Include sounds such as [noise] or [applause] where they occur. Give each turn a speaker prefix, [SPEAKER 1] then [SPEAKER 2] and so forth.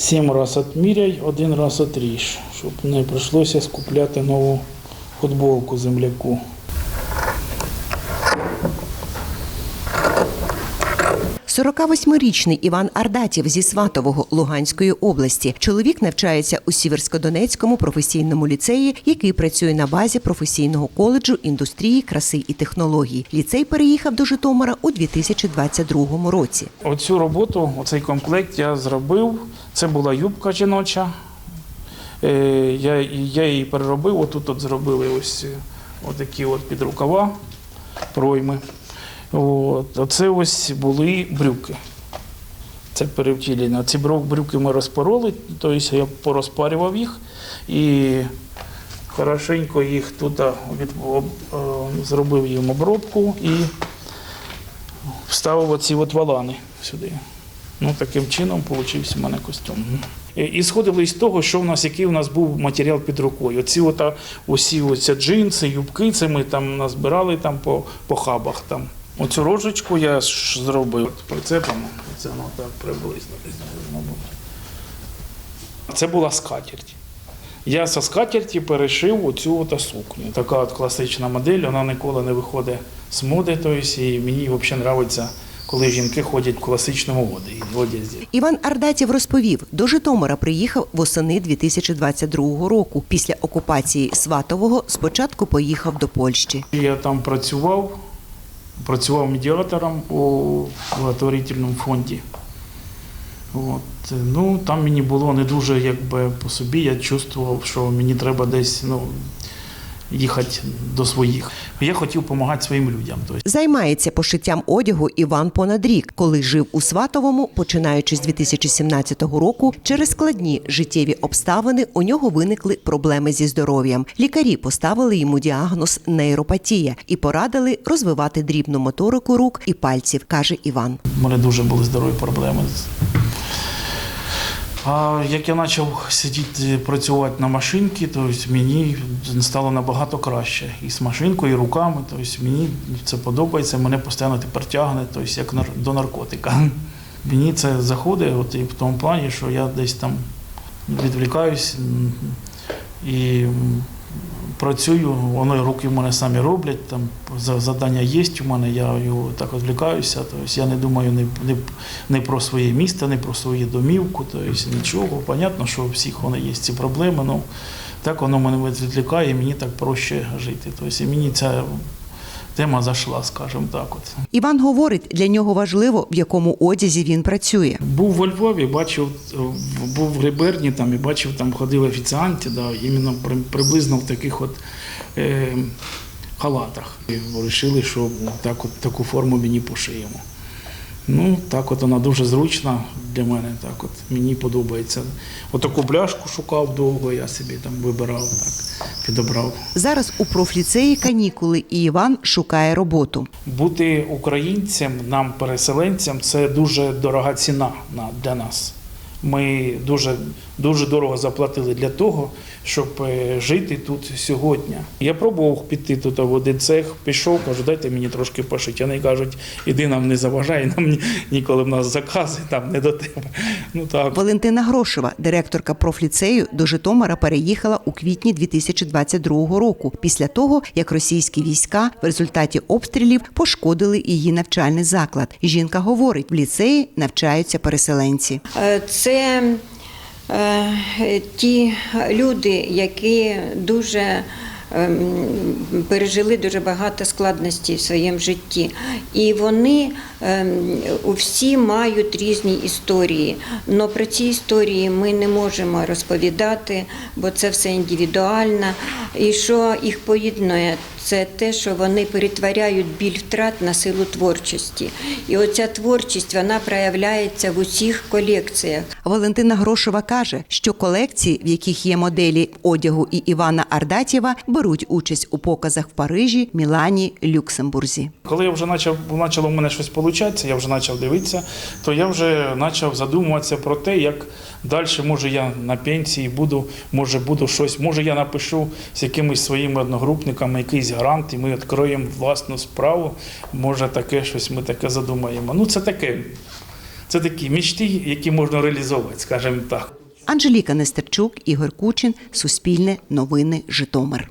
[SPEAKER 1] Сім раз відміряй, один раз отріж, щоб не прийшлося скупляти нову футболку земляку.
[SPEAKER 2] – 48-річний Іван Ардатів зі Сватового Луганської області. Чоловік навчається у Сіверськодонецькому професійному ліцеї, який працює на базі професійного коледжу індустрії, краси і технологій. Ліцей переїхав до Житомира у 2022 році.
[SPEAKER 1] Оцю роботу, оцей комплект я зробив. Це була юбка жіноча. Е, Я, я її переробив. Отут от зробили ось е, отакі от підрукава, пройми. От. Оце ось були брюки. Це перевтілення. Ці брюки ми розпороли, тобто я порозпарював їх і хорошенько їх тут від, е, зробив їм обробку і вставив оці от валани сюди. Ну, таким чином получився в мене костюм. І сходили з того, що в нас, який у нас був матеріал під рукою. Оці ота, усі оці джинси, юбки, це ми там назбирали там по, по хабах. Там. Оцю рожечку я ж зробив От прицепом. Це воно так приблизно десь. Це була скатерть. Я со скатерті перешив оцю от сукню. Така от класична модель, вона ніколи не виходить з моди. Тобто, і мені взагалі подобається, коли жінки ходять в класичному одязі.
[SPEAKER 2] Іван Ардатів розповів, до Житомира приїхав восени 2022 року. Після окупації Сватового спочатку поїхав до Польщі.
[SPEAKER 1] Я там працював, працював медіатором у благотворительному фонді. От. Ну, там мені було не дуже якби по собі. Я чувствував, що мені треба десь ну, їхати до своїх. Я хотів допомагати своїм людям.
[SPEAKER 2] Займається пошиттям одягу Іван понад рік, коли жив у Сватовому, починаючи з 2017 року. Через складні життєві обставини у нього виникли проблеми зі здоров'ям. Лікарі поставили йому діагноз нейропатія і порадили розвивати дрібну моторику рук і пальців, каже Іван.
[SPEAKER 1] У мене дуже були здорові проблеми. А як я почав сидіти працювати на машинці, то мені стало набагато краще. І з машинкою, і руками. Тобто мені це подобається, мене постійно тепер тягне, тобто як до наркотика. [laughs] Мені це заходить, от і в тому плані, що я десь там відвлікаюсь і працюю, воно руки в мене самі роблять. Там за- завдання є у мене, я його так відвлікаюся. Тобто я не думаю не, не, не про своє місто, не про свою домівку, тобто нічого. Понятно, що у всіх вони є ці проблеми. Ну так воно мене відвлікає, і мені так проще жити. Тобто і мені ця тема зайшла, скажімо так. От.
[SPEAKER 2] Іван говорить, для нього важливо, в якому одязі він працює.
[SPEAKER 1] Був во Львові, бачив, був в Гриберні там і бачив, там ходили офіціанти, да, іменно приблизно в таких от е, халатах. І вирішили, що так от, таку форму мені пошиємо. Ну, так от вона дуже зручна для мене, так от мені подобається. Отаку пляшку шукав довго, я собі там вибирав, так, підобрав.
[SPEAKER 2] Зараз у профліцеї канікули, і Іван шукає роботу.
[SPEAKER 1] Бути українцем, нам, переселенцям, це дуже дорога ціна на- для нас. Ми дуже, дуже дорого заплатили для того, щоб е, жити тут сьогодні. Я пробував піти тут в один цех, пішов, кажу, дайте мені трошки пошити. Вони кажуть, іди нам не заважай, нам ні- ніколи в нас закази, там не до тебе. Ну так.
[SPEAKER 2] Валентина Грошева, директорка профліцею, до Житомира переїхала у квітні 2022 року, після того як російські війська в результаті обстрілів пошкодили її навчальний заклад. Жінка говорить, в ліцеї навчаються переселенці.
[SPEAKER 3] Е, Це е, ті люди, які дуже ем, пережили дуже багато складностей в своєму житті. І вони ем, всі мають різні історії. Але про ці історії ми не можемо розповідати, бо це все індивідуально. І що їх поєднує, це те, що вони перетворяють біль втрат на силу творчості. І оця творчість вона проявляється в усіх колекціях.
[SPEAKER 2] Валентина Грошева каже, що колекції, в яких є моделі одягу і Івана Ардатєва, беруть участь у показах в Парижі, Мілані, Люксембурзі.
[SPEAKER 1] Коли я вже почав, почало в мене щось получатися, я вже почав дивитися, то я вже почав задумуватися про те, як далі, може, я на пенсії буду, може буду щось, може я напишу з якимись своїми одногрупниками якийсь якийсь гарант, і ми відкриємо власну справу. Може, таке щось ми таке задумаємо. Ну, це таке, це такі мічти, які можна реалізовувати, скажімо так.
[SPEAKER 2] Анжеліка Нестерчук, Ігор Кучин, Суспільне, Новини, Житомир.